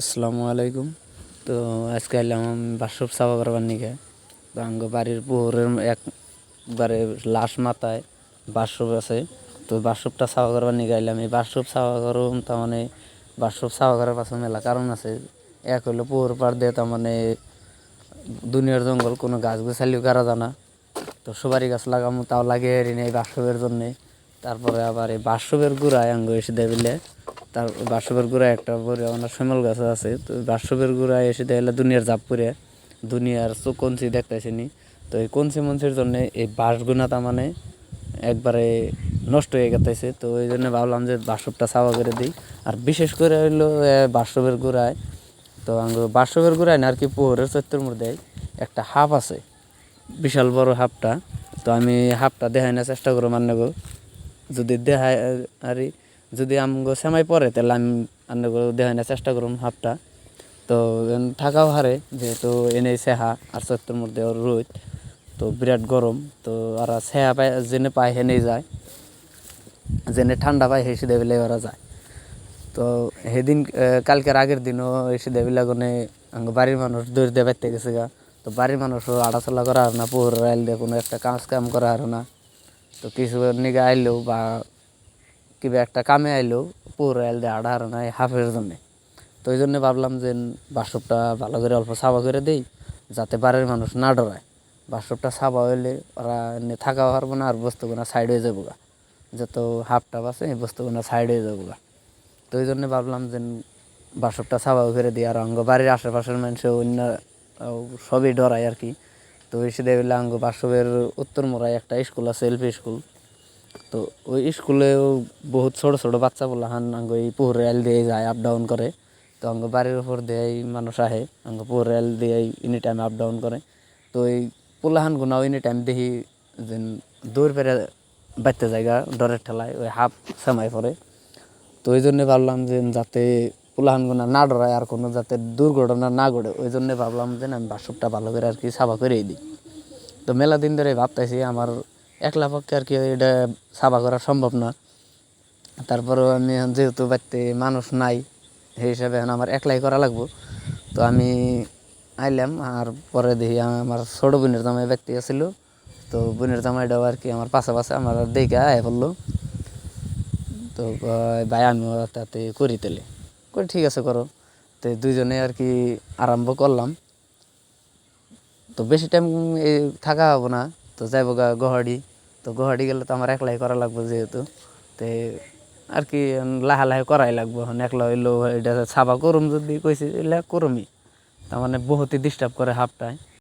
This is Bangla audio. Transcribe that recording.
আসসালামু আলাইকুম। তো আজকে এলাম আমি বাসব সাফা করবার নিকে তো বাড়ির পুকুরের একবারে লাশ মাথায় বাসব আছে। তো বাসবটা সাফা করবার নিকে এলাম। এই বাসব সাফা করুম তার মানে বাসব সাফা করার পাশে মেলা কারণ আছে। এক হইল পুকুর পাড় দিয়ে তার মানে দুনিয়ার জঙ্গল, কোনো গাছ গোছালিও করা জানা। তো সুপারি গাছ লাগামো, তাও লাগিয়ে এরিনি এই বাসবের জন্যে। তারপরে আবার এই বাসবের গুড়ায় আঙ্গ এসে দেবিলে তার বাসবের গুড়ায় একটা বড় আমার শিমল গাছ আছে, তো বাসবের গুড়ায় এসে দেখলে দুনিয়ার জাপ করে, দুনিয়ার চোখ কঞ্চি দেখতেছি নি। তো এই কঞ্চি মঞ্চির জন্য এই বাঁশগুনা তার মানে একবারে নষ্ট হয়ে গেতেছে, তো ওই জন্য ভাবলাম যে বাসবটা সাফা করে দিই। আর বিশেষ করে হইল বাসবের গুড়ায়, তো আঙ্গুর বাসবের গুড়ায় না আর কি পুকুরের চত্বর মধ্যে একটা হাফ আছে, বিশাল বড় হাফটা। তো আমি হাফটা দেখাই না চেষ্টা করব মান্য গো যদি দেখায় আর, যদি আমগো সেমাই পরে, তাহলে আমি আন্নগো দেখাই চেষ্টা করুম হাফটা। তো থাকাও হারে, যেহেতু এনে সেহা আর চত্বর মধ্যে ওর রোদ, তো বিরাট গরম, তো আর সেহা পায় জেনে পায় হেনেই যায়। জেনে ঠান্ডা পায় হেসে দেবিলে ওরা যায়। তো সেদিন কালকের আগের দিনও এসে দেবিলা গনে বাড়ির মানুষ দৌড় দিয়ে গেছে গা। তো বাড়ির মানুষও আড়াচলা করা আর না পুকুর আইল দিয়ে কোনো একটা কাজ কাম করা আর না। তো কিছু নিগে আইলেও বা কিবা একটা কামে আইলেও পুকুর আইল দিয়ে আড়া আর না হাফের জন্যে। তো ওই জন্য ভাবলাম যে বাসবটা ভালো করে অল্প সাবা করে দেই, যাতে বাড়ির মানুষ না ডরায়। বাসবটা সাবা হইলে ওরা এমনি থাকা পারব না, আর বস্তুগুলো সাইড হয়ে যাব গা। যত হাফটা আছে, এই বস্তুগুলো সাইড হয়ে যাব গা। তো ওই জন্য ভাবলাম যে বাসবটা সাবাও করে দিই, আর অঙ্গ বাড়ির আশেপাশের মানুষ অন্য সবই ডরায় আর কি। তো দেখলে অঙ্গ বাসবের উত্তর মোড়ায় একটা স্কুল আছে এলপি স্কুল। তো ওই স্কুলেও বহুত ছোট ছোট বাচ্চা বলা হান অঙ্গ এই পুকুর রেল দিয়ে যায় আপ ডাউন করে। তো অঙ্গ বাড়ির উপর দিয়েই মানুষ আহে অঙ্গ পুকুর রেল দিয়েই এনি টাইম আপ ডাউন করে। তো এই পোলাহান গুনাও এনি টাইম দেখি যে দৌড় পেরে বাড়তে জায়গা, ডরের ঠেলায় ওই হাফ সেমাই পরে। তো ওই জন্যে ভাবলাম যে যাতে পুলাহানগুনা না ডরায় আর কোনো যাতে দুর্ঘটনা না ঘটে, ওই জন্যে ভাবলাম যে আমি বাসবটা ভালো করে আর কি সাফা করেই দিই। তো মেলা দিন ধরে ভাবতেছি আমার একলা পক্ষে আর কি এটা সাফা করা সম্ভব না। তারপরেও আমি যেহেতু বাড়িতে মানুষ নাই, সেই হিসাবে এখন আমার একলাই করা লাগবো। তো আমি আইলাম আর পরে দেখি আমার ছোটো বোনের জামাই ব্যক্তি আছিল। তো বোনের জামাইটাও আর কি আমার পাশে পাশে আমার দেখে আয় বলল তো ভাই, আমিও তাতে করি তাহলে। কই, ঠিক আছে করো। তো দুইজনে আর কি আরম্ভ করলাম। তো বেশি টাইম থাকা হব না। তো যাইব গা গোহাড়ি তো গোহাড়ি গেলে তো আমার একলাই করা লাগবে যেহেতু। তো আর কি লাহা লাহে করাই লাগবো এখন। একলা হইল এটা ছাপা করুম যদি কইছি, এলে করুমই। তার মানে বহুতই ডিস্টার্ব করে হাফটায়।